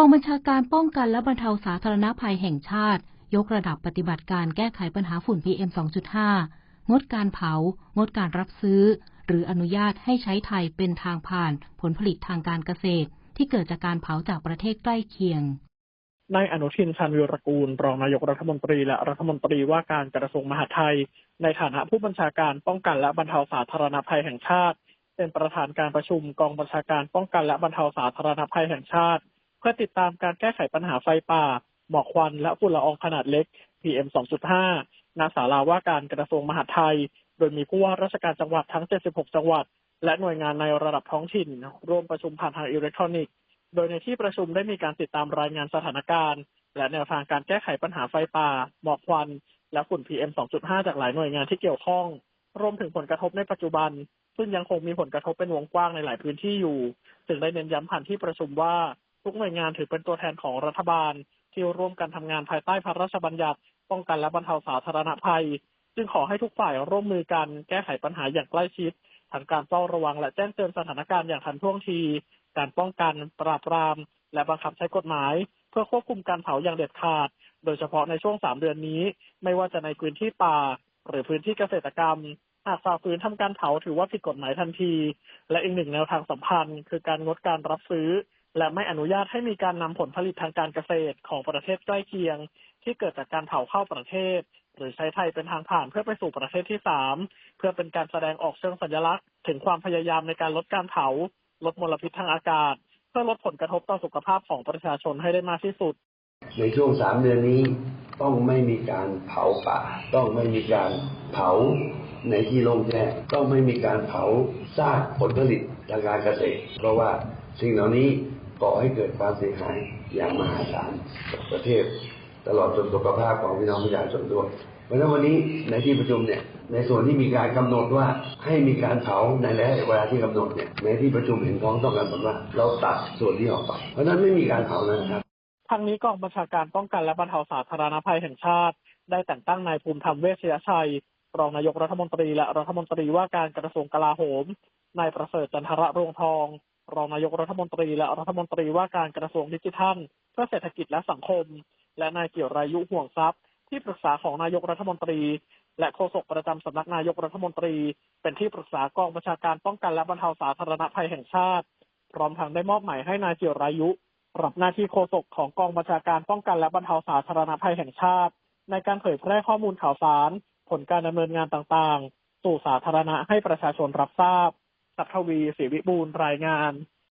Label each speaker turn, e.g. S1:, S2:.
S1: กองบัญชาการป้องกันและบรรเทาสาธารณภัยแห่งชาติ ยกระดับปฏิบัติการแก้ไขปัญหาฝุ่น PM 2.5 งดการเผา งดการรับซื้อ หรืออนุญาตให้ใช้ไทยเป็นทางผ่านผลผลิตทางการเกษตร ที่เกิดจากการเผาจากประเทศใกล้เคียง
S2: นายอนุทินชาญวิรกูลรองนายกรัฐมนตรี และรัฐมนตรีว่าการกระทรวงมหาดไทย ในฐานะผู้บัญชาการป้องกันและบรรเทาสาธารณภัยแห่งชาติ เป็นประธานการประชุมกองบัญชาการป้องกันและบรรเทาสาธารณภัยแห่งชาติ เพื่อติดตามการแก้ไขปัญหาไฟป่า หมอกควัน และฝุ่นละอองขนาดเล็ก PM 2.5 ณ ศาลาว่าการกระทรวงมหาดไทย โดยมีผู้ว่าราชการจังหวัดทั้ง 76 จังหวัด และหน่วยงานในระดับท้องถิ่น ร่วมประชุมผ่านทางอิเล็กทรอนิกส์ โดยในที่ประชุมได้มีการติดตามรายงานสถานการณ์ และแนวทางการแก้ไขปัญหาไฟป่า หมอกควัน และฝุ่น PM 2.5 จากหลายหน่วยงานที่เกี่ยวข้อง รวมถึงผลกระทบในปัจจุบัน ซึ่งยังคงมีผลกระทบเป็นวงกว้างในหลายพื้นที่อยู่ จึงได้เน้นย้ำผ่านที่ประชุมว่า ทุกหน่วยงานถือเป็นตัวแทนของรัฐบาล ที่ร่วมกันทำงานภายใต้พระราชบัญญัติ ป้องกันและบรรเทาสาธารณภัย จึงขอให้ทุกฝ่ายร่วมมือกันแก้ไขปัญหาอย่างใกล้ชิดทั้งการเฝ้าระวังและแจ้งเตือนสถานการณ์อย่างทันท่วงที การป้องกัน ปราบปราม และบังคับใช้กฎหมาย เพื่อควบคุมการเผาอย่างเด็ดขาด โดยเฉพาะในช่วง3เดือนนี้ ไม่ว่าจะในพื้นที่ป่า หรือพื้นที่เกษตรกรรม หากฝ่าฝืนทำการเผาถือว่าผิดกฎหมายทันที และอีกหนึ่งแนวทางสำคัญคือการงดการรับซื้อ และไม่อนุญาตให้มีการนำผลผลิตทางการเกษตรของประเทศใกล้เคียง ที่เกิดจากการเผาเข้าประเทศ หรือใช้ไทยเป็นทางผ่านเพื่อไปสู่ประเทศที่3เพื่อเป็นการแสดงออกเชิงสัญลักษณ์ ถึงความพยายามในการลดการเผา ลดมลพิษทางอากาศ เพื่อลดผลกระทบต่อสุขภาพของประชาชนให้ได้มากที่สุด
S3: ในช่วงสามเดือนนี้ต้องไม่มีการเผาป่า ต้องไม่มีการเผา ในที่โล่งแจ้งต้องไม่มีการเผาซากผลผลิตทางการเกษตร เพราะว่าสิ่งเหล่านี้ก่อให้เกิดความเสียหายอย่างมหาศาลกับประเทศ ตลอดจนสุขภาพของพี่น้องประชาชนด้วยเพราะฉะนั้นวันนี้ในที่ประชุมเนี่ยในส่วนที่มีการกำหนดว่าให้มีการเผาในระยะเวลาที่กำหนดเนี่ยในที่ประชุมเห็นพ้องต้องกันหมดว่า เราตัดส่วนที่ออกไป เพราะฉะนั้นไม่มีการเผาแล้วนะครับ
S2: ทางนี้กองบัญชาการป้องกันและบรรเทาสาธารณภัยแห่งชาติ ได้แต่งตั้งนายภูมิธรรมเวชยชัย รองนายกรัฐมนตรีและรัฐมนตรีว่าการกระทรวงกลาโหมนายประเสริฐจันทระรวงทอง รองนายกรัฐมนตรีและรัฐมนตรีว่าการกระทรวงดิจิทัลเพื่อเศรษฐกิจและสังคม และนายเกี่ยวรายุห่วงทรัพย์ ที่ปรึกษาของนายกรัฐมนตรี และโฆษกประจำสำนักนายกรัฐมนตรี เป็นที่ปรึกษากองบัญชาการป้องกันและบรรเทาสาธารณภัยแห่งชาติ พร้อมทั้งได้มอบหมายให้นายเกี่ยวรายุรับหน้าที่โฆษกของกองบัญชาการป้องกันและบรรเทาสาธารณภัยแห่งชาติ ในการเผยแพร่ข้อมูลข่าวสาร ผลการดำเนินงานต่างๆ สู่สาธารณะให้ประชาชนรับทราบสัทวีศรีวิบูลย์รายงาน